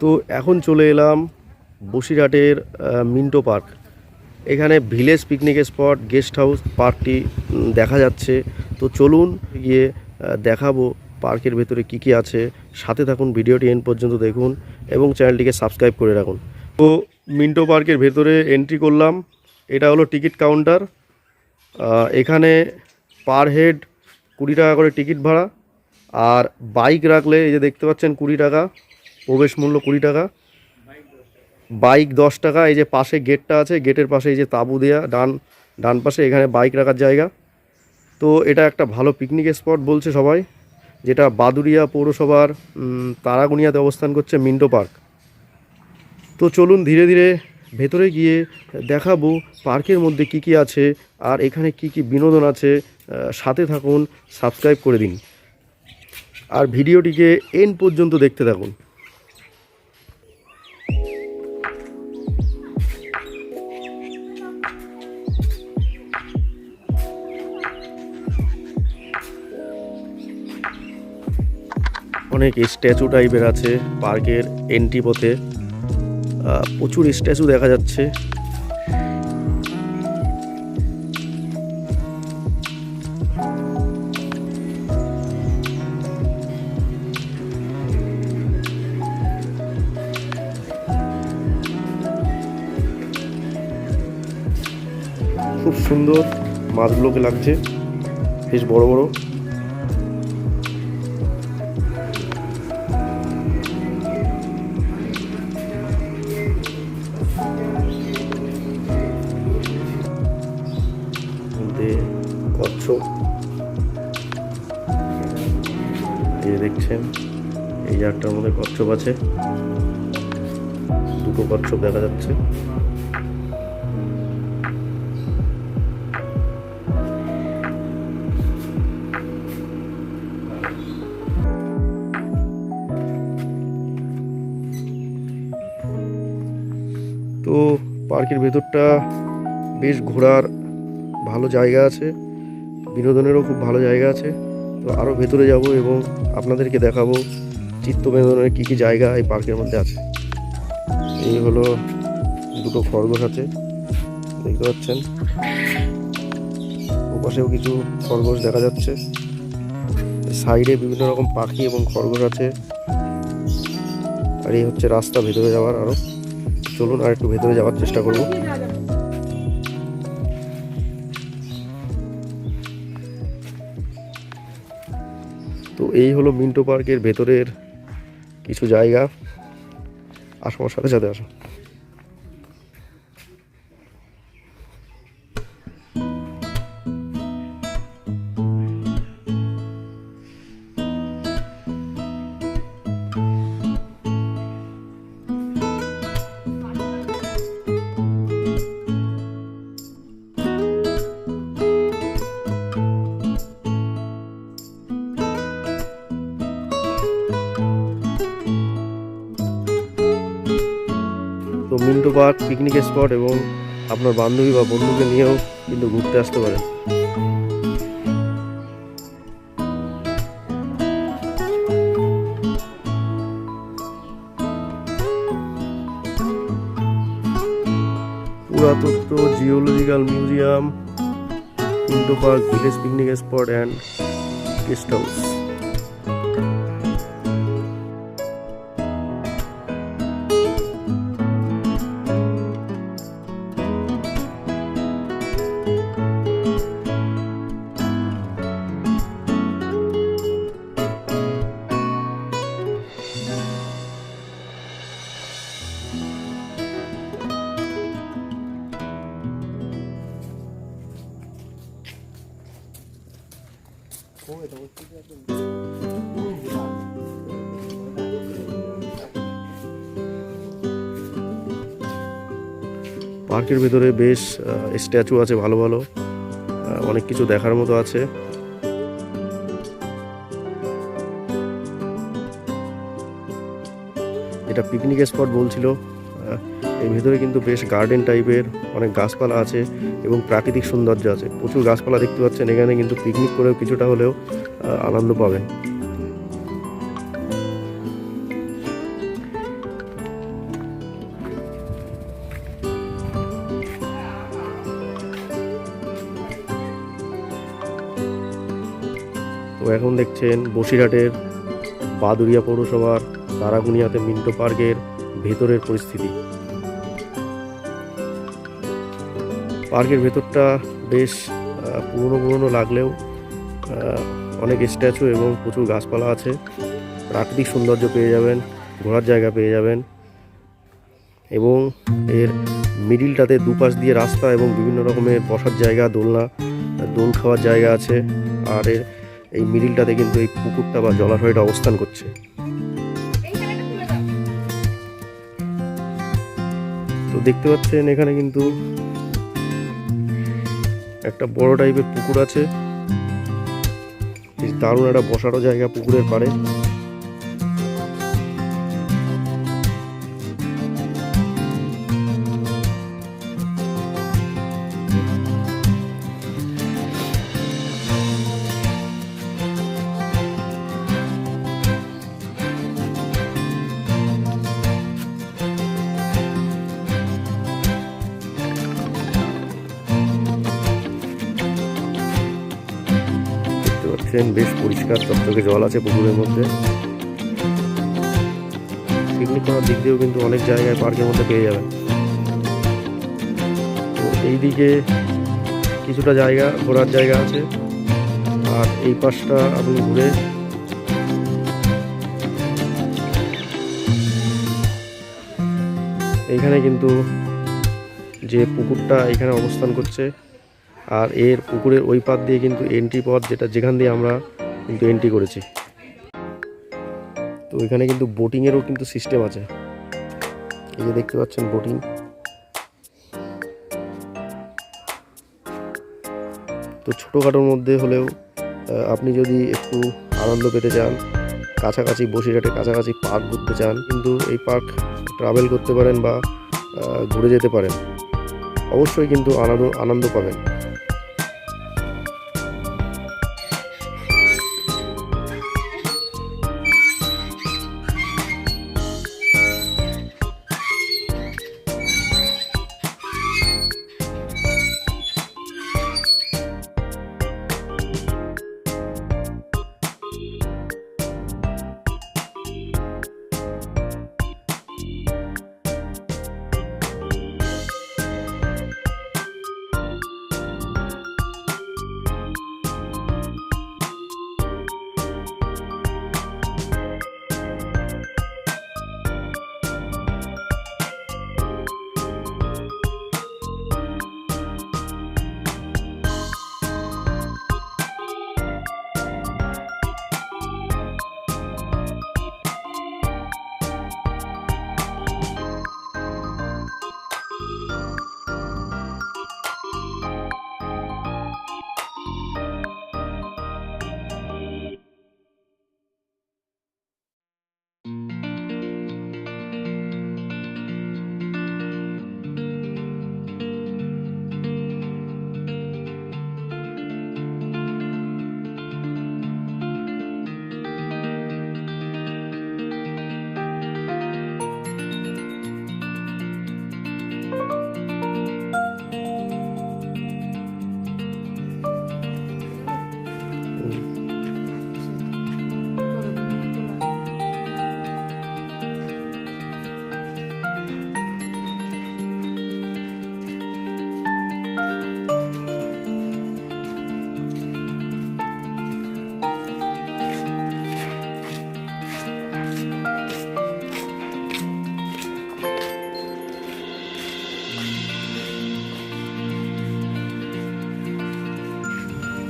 তো এখন চলে এলাম বসিরহাটের মিন্টো পার্ক। এখানে village picnic spot, guest house, পার্কটি দেখা যাচ্ছে। তো চলুন গিয়ে দেখাবো পার্কের ভেতরে কি কি আছে। সাথে থাকুন, ভিডিওটি এন পর্যন্ত দেখুন এবং চ্যানেলটিকে সাবস্ক্রাইব করে রাখুন। তো মিন্টো পার্কের ভেতরে এন্ট্রি করলাম। এটা হলো টিকিট কাউন্টার। এখানে পার হেড কুড়ি টাকা করে টিকিট ভাড়া। আর বাইক রাখলে, এই যে দেখতে পাচ্ছেন কুড়ি টাকা। প্রবেশ মূল্য কুড়ি টাকা। বাইক দশ টাকা, এই যে পাশে গেটটা আছে, গেটের পাশে এই যে তাঁবু দেয়া, ডান ডান পাশে এখানে বাইক রাখার জায়গা। তো এটা একটা ভালো পিকনিক স্পট বলছে সবাই, যেটা বাদুরিয়া পৌরসভার তারাগুনিয়াতে অবস্থান করছে মিন্টো পার্ক। তো চলুন ধীরে ধীরে ভেতরে গিয়ে দেখাবো পার্কের মধ্যে কি কি আছে, আর এখানে কি কি বিনোদন আছে সাথে থাকুন, সাবস্ক্রাইব করে দিন। আর ভিডিওটিকে এন পর্যন্ত দেখতে থাকুন। অনেক স্ট্যাচু টাইপের আছে, পার্কের এন্ট্রি পথে। প্রচুর স্ট্যাচু দেখা যাচ্ছে। খুব সুন্দর মাছগুলোকে লাগছে, বেশ বড় বড়। কচ্ছপ এই দেখছেন, এই জারটার মধ্যে কচ্ছপ আছে। দুটো কচ্ছপ দেখা যাচ্ছে। তো পার্কের ভেতরটা বেশ ঘোরার ভালো জায়গা আছে। বিনোদনেরও খুব ভালো জায়গা আছে। তো আরও ভেতরে যাব এবং আপনাদেরকে দেখাবো চিত্ত বিনোদনের কী কী জায়গা এই পার্কের মধ্যে আছে। এই হলো দুটো খরগোশ আছে, দেখতে পাচ্ছেন। ওপাশেও কিছু খরগোশ দেখা যাচ্ছে। সাইডে বিভিন্ন রকম পাখি এবং খরগোশ আছে। আর এই হচ্ছে রাস্তা ভেতরে যাওয়ার আরও চলুন আর একটু ভেতরে যাওয়ার চেষ্টা করব। এই হলো মিন্টো পার্কের ভেতরের কিছু জায়গা। আসো আমার সাথে সাথে আসো। পিকনিক স্পট এবং আপনার বান্ধবী বা বন্ধুকে নিয়েও কিন্তু ঘুরতে আসতে পারেন। পুরাতত্ত্ব geological museum Minto park village picnic spot and guest house পার্কের ভিতরে বেশ স্ট্যাচু আছে ভালো ভালো অনেক কিছু দেখার মতো আছে। এটা পিকনিক স্পট বলছিল এর ভেতরে কিন্তু বেশ গার্ডেন টাইপের অনেক গাছপালা আছে এবং প্রাকৃতিক সৌন্দর্য আছে। প্রচুর গাছপালা দেখতে পাচ্ছেন, এখানে কিন্তু পিকনিক করেও কিছুটা হলেও আনন্দ পাবেন। এখন দেখছেন বসিরহাটের বাদুরিয়া পৌরসভার তারাগুনিয়াতে মিন্টো পার্কের ভেতরের পরিস্থিতি। পার্কের ভেতরটা বেশ পুরনো পুরনো লাগলেও অনেক স্ট্যাচু এবং প্রচুর গাছপালা আছে। প্রাকৃতিক সৌন্দর্য পেয়ে যাবেন, ঘোরার জায়গা পেয়ে যাবেন। এবং এর মিডিলটাতে দুপাশ দিয়ে রাস্তা এবং বিভিন্ন রকমের বসার জায়গা, দোলনা, দোল খাওয়ার জায়গা আছে। আর এর এই মিডিলটাতে কিন্তু এই পুকুরটা বা জলাশয়টা অবস্থান করছে। তো দেখতে পাচ্ছেন, এখানে কিন্তু একটা বড় টাইপের পুকুর আছে। দারুণ একটা বসারও জায়গা পুকুরের পাড়ে। দেখতে পাচ্ছেন বেশ পরিষ্কার, চকচকে জল আছে পুকুরের মধ্যে। পিকনিক করার দিক দিয়েও কিন্তু অনেক জায়গায় পার্কের মধ্যে পেয়ে যাবেন। তো এই দিকে কিছুটা জায়গা, ঘোরার জায়গা আছে। আর এই পাশটা আপনি ঘুরে এইখানে কিন্তু যে পুকুরটা এখানে অবস্থান করছে আর এর পুকুরের ওই পার দিয়ে কিন্তু এন্ট্রি পথ যেটা যেখান দিয়ে আমরা কিন্তু এন্ট্রি করেছি। তো এখানে কিন্তু বোটিংয়েরও কিন্তু সিস্টেম আছে। এই যে দেখতে পাচ্ছেন বোটিং তো ছোটোখাটোর মধ্যে হলেও আপনি যদি একটু আনন্দ পেতে চান, কাছাকাছি বসিরহাটে কাছাকাছি পার্ক ঘুরতে চান, কিন্তু এই পার্ক ট্রাভেল করতে পারেন বা ঘুরে যেতে পারেন, অবশ্যই কিন্তু আনন্দ আনন্দ পাবেন।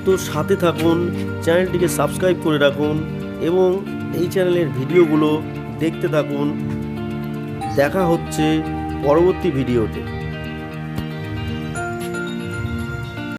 তো সাথে থাকুন, চ্যানেলটিকে সাবস্ক্রাইব করে রাখুন এবং এই চ্যানেলের ভিডিওগুলো দেখতে থাকুন। দেখা হচ্ছে পরবর্তী ভিডিওতে।